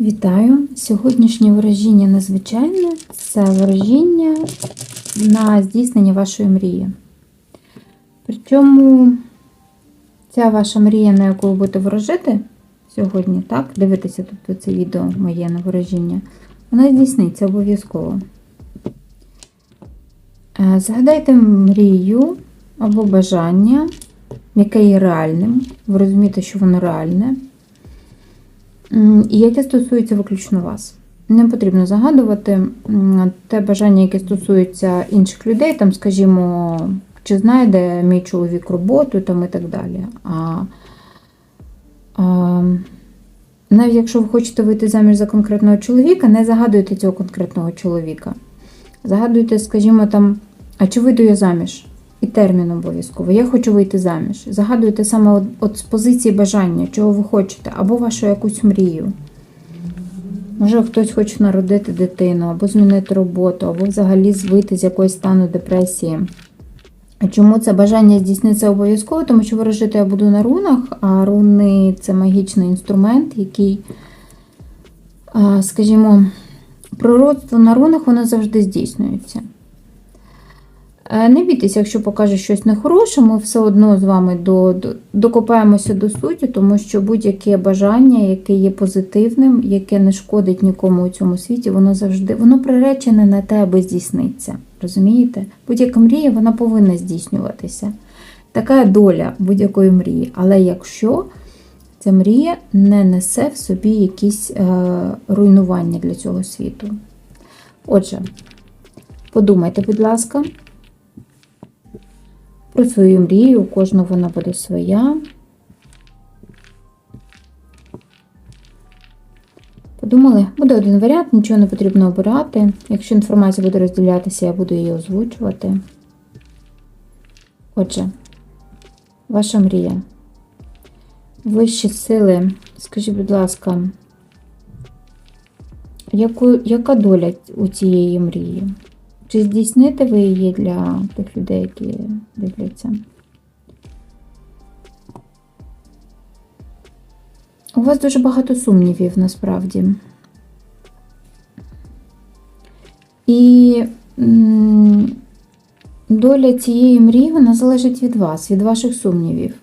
Вітаю! Сьогоднішнє ворожіння незвичайне це ворожіння на здійснення вашої мрії. Причому ця ваша мрія, на яку ви будете ворожити сьогодні, так, дивитися тут це відео моє на ворожіння, вона здійсниться обов'язково. Е, Згадайте мрію або бажання, яке є реальним. Ви розумієте, що воно реальне. І яке стосується виключно вас. Не потрібно загадувати те бажання, яке стосується інших людей, там, скажімо, чи знайде мій чоловік роботу там і так далі. А, а, навіть якщо ви хочете вийти заміж за конкретного чоловіка, не загадуйте цього конкретного чоловіка. Загадуйте, скажімо, там, а чи вийду я заміж? І термін обов'язково. Я хочу вийти заміж. Загадуйте саме от, от з позиції бажання, чого ви хочете, або вашу якусь мрію. Може, хтось хоче народити дитину, або змінити роботу, або взагалі вийти з якоїсь стану депресії. Чому це бажання здійсниться обов'язково? Тому що ворожити я буду на рунах, а руни це магічний інструмент, який, скажімо, пророцтво на рунах воно завжди здійснюється. Е, Не бійтеся, якщо покаже щось нехороше, ми все одно з вами до, до, докопаємося до суті, тому що будь-яке бажання, яке є позитивним, яке не шкодить нікому у цьому світі, воно завжди воно приречене на те, аби здійсниться. Розумієте? Будь-яка мрія вона повинна здійснюватися. Така доля будь-якої мрії. Але якщо ця мрія не несе в собі якісь е, руйнування для цього світу. Отже, подумайте, будь ласка. Про свою мрію, у кожного вона буде своя. Подумали, буде один варіант, нічого не потрібно обирати. Якщо інформація буде розділятися, я буду її озвучувати. Отже, ваша мрія. Вищі сили, скажіть, будь ласка, яку, яка доля у цієї мрії? Чи здійсните ви її для тих людей, які дивляться? У вас дуже багато сумнівів насправді. І доля цієї мрії вона залежить від вас, від ваших сумнівів.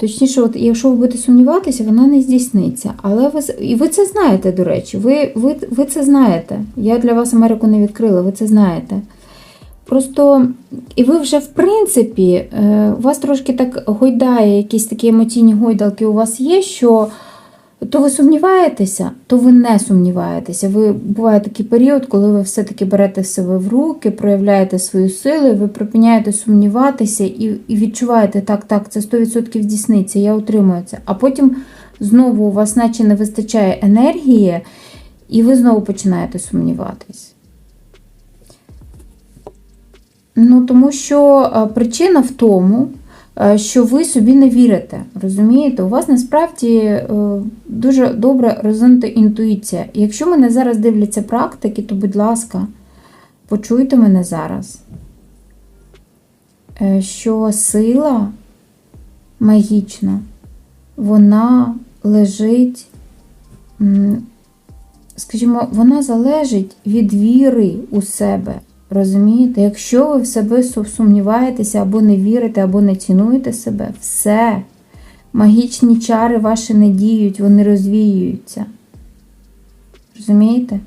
Точніше, от, якщо ви будете сумніватися, вона не здійсниться. Але ви і ви це знаєте, до речі. Ви, ви, ви це знаєте. Я для вас Америку не відкрила, ви це знаєте. Просто, і ви вже, в принципі, е, у вас трошки так гойдає, якісь такі емоційні гойдалки у вас є, що то ви сумніваєтеся, то ви не сумніваєтеся. Ви буває такий період, коли ви все-таки берете себе в руки, проявляєте свою силу, ви припиняєте сумніватися і, і відчуваєте, так, так, це 100% здійсниться, я утримую це. А потім знову у вас наче не вистачає енергії, і ви знову починаєте сумніватись. Ну, тому що е, причина в тому, що ви собі не вірите. Розумієте, у вас насправді е, дуже добре розвинута інтуїція. І Якщо мене зараз дивляться практики, то, будь ласка, почуйте мене зараз, е, що сила магічна, вона лежить, скажімо, вона залежить від віри у себе. Розумієте? Якщо ви в себе сумніваєтеся або не вірите, або не цінуєте себе, все. Магічні чари ваші не діють, вони розвіюються. Розумієте?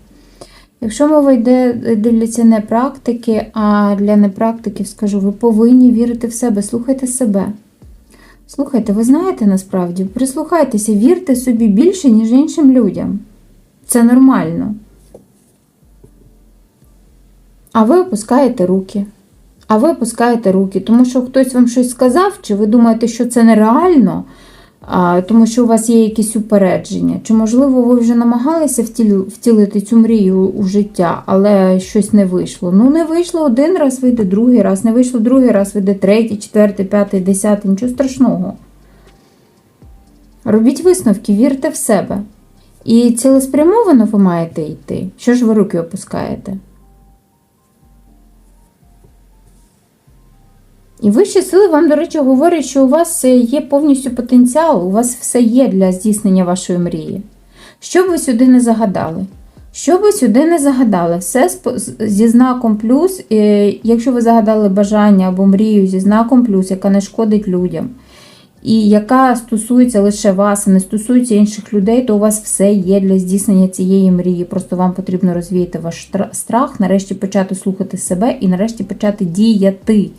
Якщо мова йде, дивляться не практики, а для непрактиків скажу, ви повинні вірити в себе, слухайте себе. Слухайте, ви знаєте насправді, прислухайтеся, вірте собі більше, ніж іншим людям. Це нормально. А ви опускаєте руки. А ви опускаєте руки, тому що хтось вам щось сказав, чи ви думаєте, що це нереально, тому що у вас є якісь упередження. Чи, можливо, ви вже намагалися втіл- втілити цю мрію у життя, але щось не вийшло. Ну, не вийшло один раз, вийде другий раз, не вийшло другий раз, вийде третій, четвертий, п'ятий, десятий, нічого страшного. Робіть висновки, вірте в себе. І цілеспрямовано ви маєте йти. Що ж ви руки опускаєте? І вищі сили вам, до речі, говорять, що у вас є повністю потенціал, у вас все є для здійснення вашої мрії. Що б ви сюди не загадали? Що ви сюди не загадали, все зі знаком плюс, е, якщо ви загадали бажання або мрію зі знаком плюс, яка не шкодить людям, і яка стосується лише вас, а не стосується інших людей, то у вас все є для здійснення цієї мрії. Просто вам потрібно розвіяти ваш страх, нарешті почати слухати себе і нарешті почати діяти.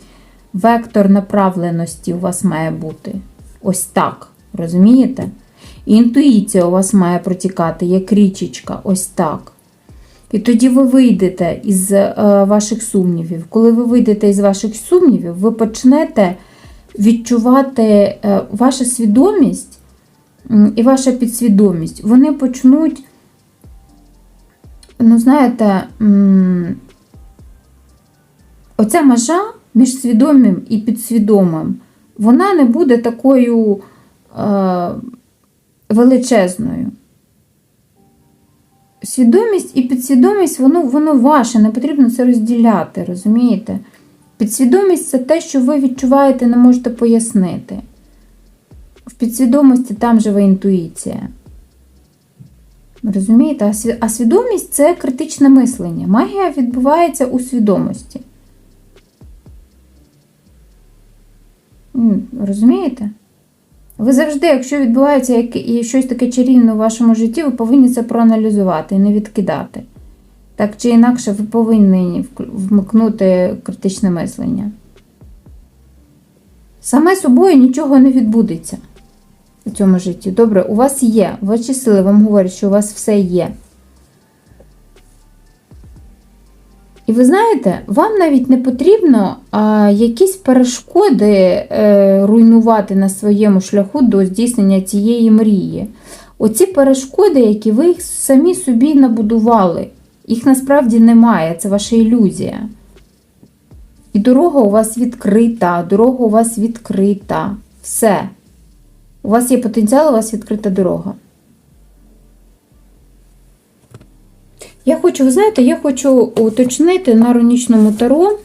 Вектор направленості у вас має бути. Ось так. Розумієте? І інтуїція у вас має протікати, як річечка, ось так. І тоді ви вийдете із е, ваших сумнівів. Коли ви вийдете із ваших сумнівів, ви почнете відчувати е, ваша свідомість і ваша підсвідомість. Вони почнуть, ну, знаєте, оця межа між свідомим і підсвідомим, вона не буде такою е, величезною. Свідомість і підсвідомість, воно, воно ваше, не потрібно це розділяти, розумієте? Підсвідомість це те, що ви відчуваєте, не можете пояснити. В підсвідомості там живе інтуїція. Розумієте? А свідомість це критичне мислення. Магія відбувається у свідомості. Розумієте? Ви завжди, якщо відбувається щось таке чарівне у вашому житті, ви повинні це проаналізувати і не відкидати. Так чи інакше, ви повинні вмикнути критичне мислення. Саме собою нічого не відбудеться у цьому житті. Добре, у вас є, ваші сили вам говорять, що у вас все є. І ви знаєте, вам навіть не потрібно а, якісь перешкоди е, руйнувати на своєму шляху до здійснення цієї мрії. Оці перешкоди, які ви їх самі собі набудували, їх насправді немає, це ваша ілюзія. І дорога у вас відкрита, дорога у вас відкрита. Все. У вас є потенціал, у вас відкрита дорога. Я хочу, ви знаєте, я хочу уточнити на ронічному таро.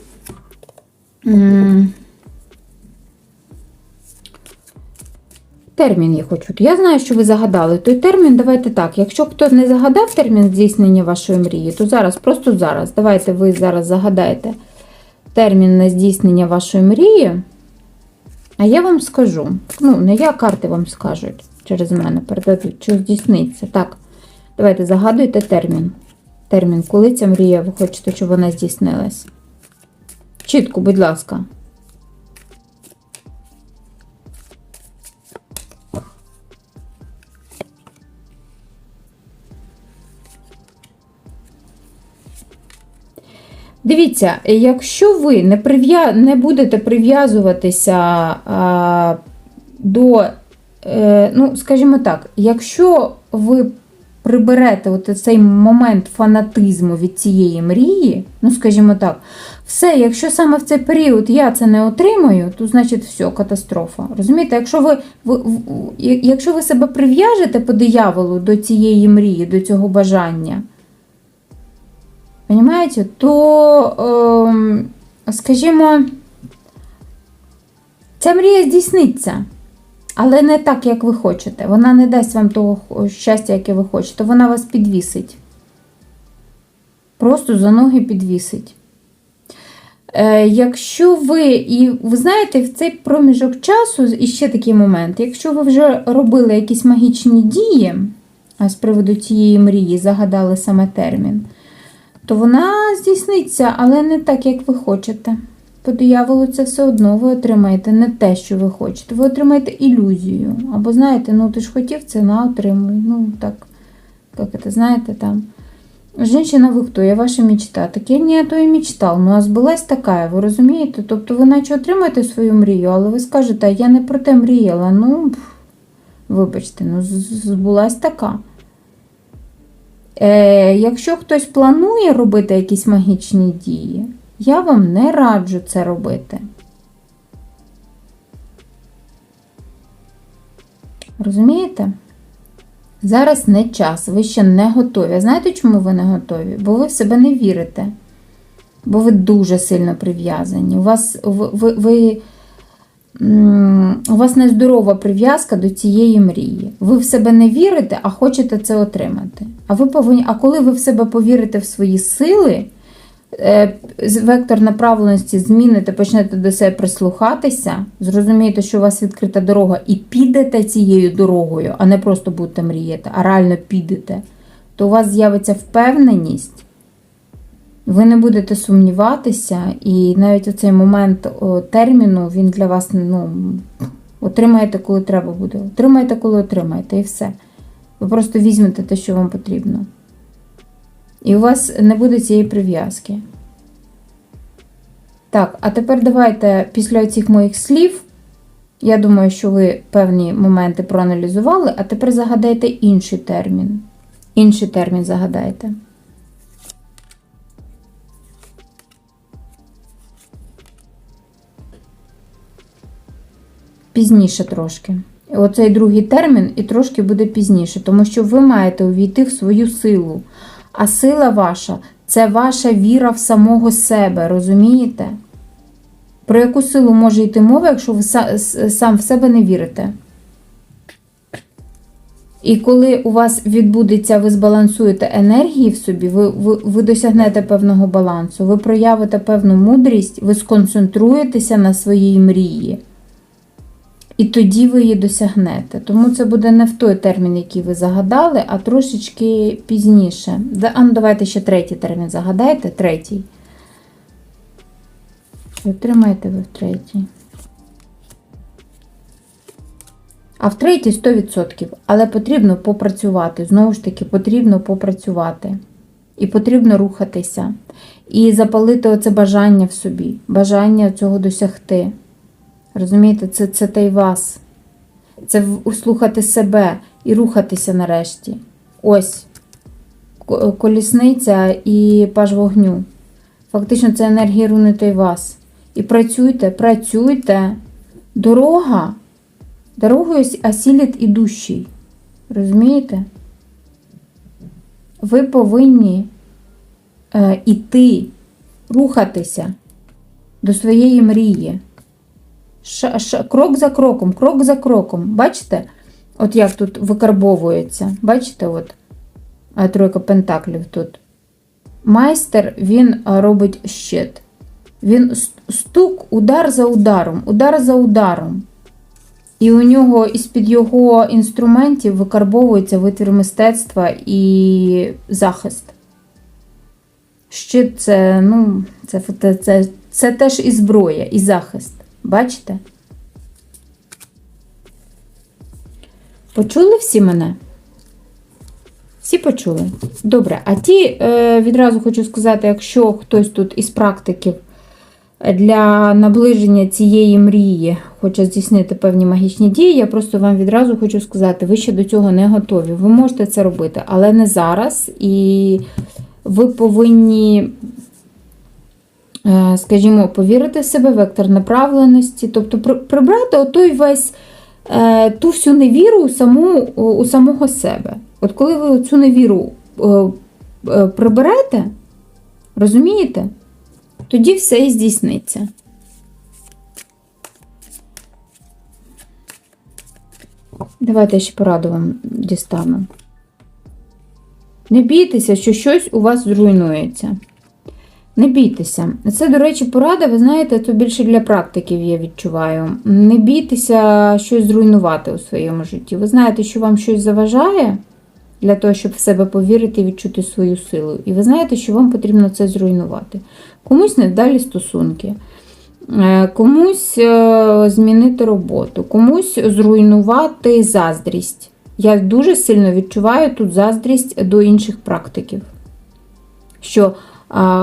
Термін я хочу. Я знаю, що ви загадали той термін. Давайте так. Якщо хто не загадав термін здійснення вашої мрії, то зараз, просто зараз. Давайте ви зараз загадаєте термін на здійснення вашої мрії. А я вам скажу. Ну, не я, карти вам скажуть через мене, передадуть, що здійсниться. Так, давайте загадуйте термін. Термін, коли ця мрія, ви хочете, щоб вона здійснилась. Чітко, будь ласка. Дивіться, якщо ви не, прив'я... не будете прив'язуватися до, е, ну, скажімо так, якщо ви приберете от цей момент фанатизму від цієї мрії, ну, скажімо так, все, якщо саме в цей період я це не отримаю, то значить все, катастрофа. Розумієте, якщо ви, ви, якщо ви себе прив'яжете по дияволу до цієї мрії, до цього бажання, Понимаете, то, ем, скажімо, ця мрія здійсниться, але не так, як ви хочете. Вона не дасть вам того щастя, яке ви хочете. Вона вас підвісить. Просто за ноги підвісить. Е, якщо ви, і ви знаєте, в цей проміжок часу, і ще такий момент, якщо ви вже робили якісь магічні дії, а з приводу цієї мрії загадали саме термін, то вона здійсниться, але не так, як ви хочете. По дияволу це все одно ви отримаєте не те, що ви хочете. Ви отримаєте ілюзію. Або знаєте, ну ти ж хотів це, на отримуй. Ну так, як це, знаєте, там. Женщина, ви хто? Я ваша мечта. Так я не то і мечтав, ну а збулась така, ви розумієте? Тобто ви наче отримаєте свою мрію, але ви скажете, я не про те мріяла. Ну, вибачте, ну збулась така. Е, якщо хтось планує робити якісь магічні дії, я вам не раджу це робити. Розумієте? Зараз не час, ви ще не готові. Знаєте, чому ви не готові? Бо ви в себе не вірите. Бо ви дуже сильно прив'язані. У вас ви, ви, у вас нездорова прив'язка до цієї мрії. Ви в себе не вірите, а хочете це отримати. А ви повинні, а коли ви в себе повірите в свої сили, вектор направленості зміните, почнете до себе прислухатися, зрозумієте, що у вас відкрита дорога, і підете цією дорогою, а не просто будете мріяти, а реально підете, то у вас з'явиться впевненість. Ви не будете сумніватися, і навіть у цей момент терміну він для вас ну, отримаєте, коли треба буде. Отримаєте, коли отримаєте, і все. Ви просто візьмете те, що вам потрібно. І у вас не буде цієї прив'язки. Так, а тепер давайте після цих моїх слів. Я думаю, що ви певні моменти проаналізували, а тепер загадайте інший термін. Інший термін загадайте. Пізніше трошки. Оцей другий термін і трошки буде пізніше, тому що ви маєте увійти в свою силу. А сила ваша це ваша віра в самого себе, розумієте? Про яку силу може йти мова, якщо ви сам в себе не вірите? І коли у вас відбудеться, ви збалансуєте енергії в собі, ви, ви, ви досягнете певного балансу, ви проявите певну мудрість, ви сконцентруєтеся на своїй мрії. І тоді ви її досягнете. Тому це буде не в той термін, який ви загадали, а трошечки пізніше. А ну давайте ще третій термін загадайте. Третій. Отримаєте ви в третій. А в третій 100%. Але потрібно попрацювати. Знову ж таки, потрібно попрацювати. І потрібно рухатися. І запалити оце бажання в собі, бажання цього досягти. Розумієте, це, це та вас. Це в- слухати себе і рухатися нарешті. Ось колісниця і паж вогню. Фактично, це енергія руни та й вас. І працюйте, працюйте. Дорога. Дорогою осілять ідущий. Розумієте? Ви повинні е, іти, рухатися до своєї мрії. Ша, ша, крок за кроком, крок за кроком. Бачите? От як тут викарбовується. Бачите, от тройка пентаклів тут. Майстер він робить щит. Він стук, удар за ударом, удар за ударом. І у нього із-під його інструментів викарбовується витвір мистецтва і захист. Щит це, ну, це, це, це, це теж і зброя, і захист. Бачите? Почули всі мене? Всі почули? Добре, а ті е, відразу хочу сказати, якщо хтось тут із практиків для наближення цієї мрії хоче здійснити певні магічні дії, я просто вам відразу хочу сказати, ви ще до цього не готові. Ви можете це робити, але не зараз. І ви повинні, е, скажімо, повірити в себе, вектор направленості, тобто прибрати отой весь е, ту всю невіру у, саму, у самого себе. От коли ви цю невіру е, е, приберете, розумієте? Тоді все і здійсниться. Давайте я ще пораду вам дістану. Не бійтеся, що щось у вас зруйнується. Не бійтеся. Це, до речі, порада, ви знаєте, то більше для практиків я відчуваю. Не бійтеся щось зруйнувати у своєму житті. Ви знаєте, що вам щось заважає для того, щоб в себе повірити і відчути свою силу. І ви знаєте, що вам потрібно це зруйнувати. Комусь невдалі стосунки, е, комусь е, змінити роботу, комусь зруйнувати заздрість. Я дуже сильно відчуваю тут заздрість до інших практиків. Що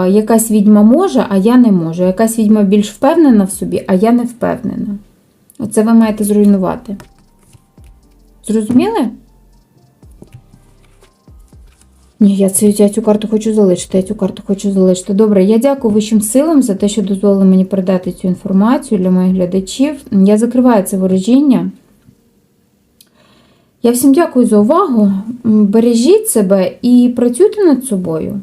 якась відьма може, а я не можу. Якась відьма більш впевнена в собі, а я не впевнена. Оце ви маєте зруйнувати. Зрозуміли? Ні, я цю, я цю карту хочу залишити, я цю карту хочу залишити. Добре, я дякую вищим силам за те, що дозволили мені передати цю інформацію для моїх глядачів. Я закриваю це ворожіння. Я всім дякую за увагу. Бережіть себе і працюйте над собою.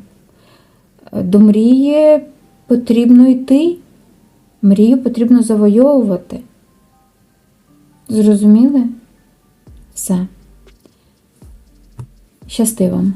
До мрії потрібно йти. Мрію потрібно завойовувати. Зрозуміли? Все. Щасти вам!